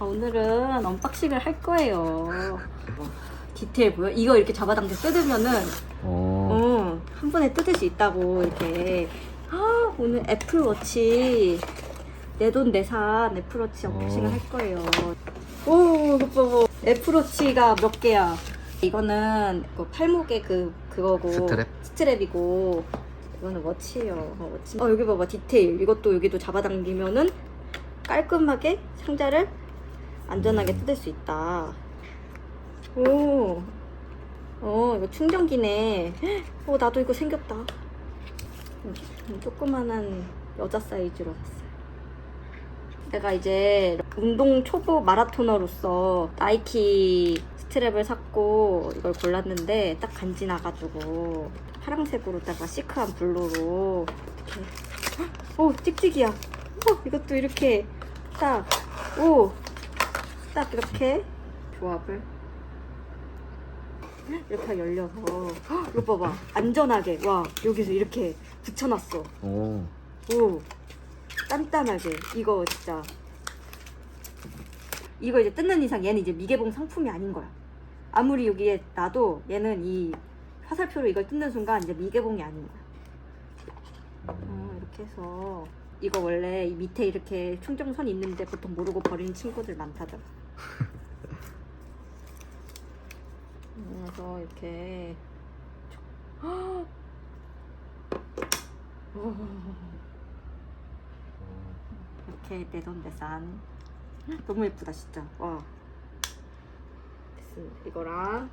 아, 오늘은 언박싱을 할 거예요. 디테일 보여? 이거 이렇게 잡아당겨 뜯으면은 어. 어, 한 번에 뜯을 수 있다고 이렇게. 아, 오늘 애플워치 내 돈 내산 애플워치 언박싱을 어. 할 거예요. 오, 이거 봐봐. 애플워치가 몇 개야? 이거는 그 팔목에 그 그거고 스트랩? 스트랩이고 이거는 워치예요. 어, 워치. 어 여기 봐봐 디테일. 이것도 여기도 잡아당기면은 깔끔하게 상자를 안전하게 뜯을 수 있다. 오. 어, 이거 충전기네. 어, 나도 이거 생겼다. 음, 조그만한 여자 사이즈로 샀어요. 내가 이제 운동 초보 마라토너로서 나이키 스트랩을 샀고 이걸 골랐는데 딱 간지 나가지고 파랑색으로다가 시크한 블루로 이렇게 오 찍찍이야. 어, 이것도 이렇게 딱 오. 딱 이렇게. 조합을. 이렇게 열려서. 헉, 이거 봐봐. 안전하게. 와 여기서 이렇게 붙여놨어. 오. 오. 단단하게. 이거 진짜. 이거 이제 뜯는 이상 얘는 이제 미개봉 상품이 아닌 거야. 아무리 여기에 놔도 얘는 이 화살표로 이걸 뜯는 순간 이제 미개봉이 아닌 거야. 어, 이렇게 해서 이거 원래 이 밑에 이렇게 충전선 있는데 보통 모르고 버리는 친구들 많다더라 그래서 이렇게 헉! 오. 이렇게 내돈내산 너무 예쁘다 진짜 와 됐습니다 이거랑